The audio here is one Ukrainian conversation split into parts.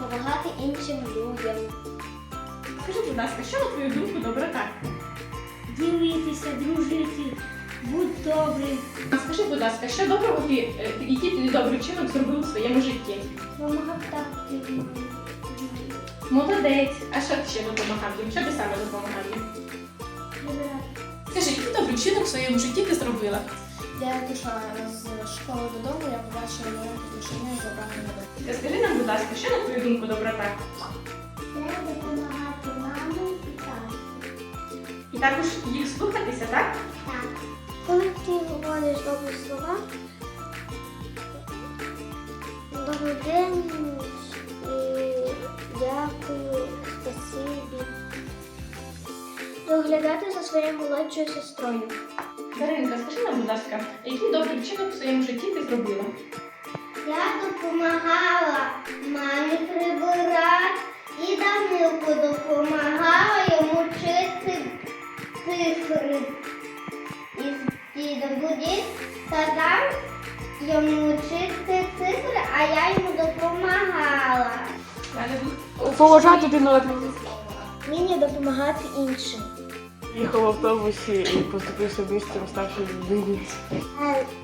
допомагати іншим людям, Скажи, будь ласка, що на твою думку доброта? ділитися, дружити, будь добрим, Скажи, будь ласка, що доброго ти, е, який ти добрий вчинок зробив у своєму житті? допомагати тату. Молодець. А що ти ще допомагав їм? Що ти саме допомагав їм? Скажи, який добрий вчинок в своєму житті ти зробила? Я пішла з школи додому, я побачила маленьку машину і забрала мене. Скажи нам, будь ласка, що на твою думку доброта? Це допомагати мамі і тату. І також їх слухатися, так? Так. Коли ти говориш добрі слова, добрий день, і дякую, спасибі. Доглядати за своєю молодшою сестрою. Даринка, скажи нам, будь ласка, який добрий вчинок в своєму житті ти зробила? Я допомагала мамі прибирати і Данилку допомагала йому вчити цифри із дідом будів та там йому вчити цифри, а я йому допомагала. Поважати один одного. Вміння допомагати іншим. Їхав в автобусі і поступився місцем старшої людині.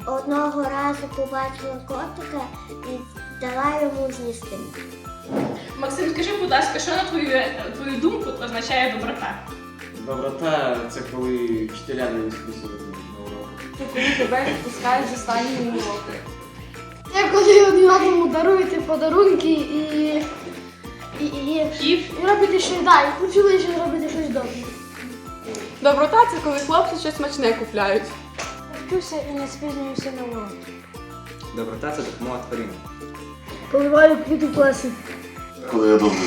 Одного разу побачила котика і дала йому з'їсти. Максим, скажи, будь ласка, що на твою, твою думку означає доброта? Доброта це коли вчителя не списують на урок. Це коли тебе відпускають з останньої уроки. Це коли один одному даруєте подарунки і, і, і, і, І робите щось да, і почули, добре. Доброта це коли хлопці щось смачне купляють. Вчуся і не спізнююся на уроки. Доброта це допомога тваринам. Поливаю квіти в класі. Коли я добрий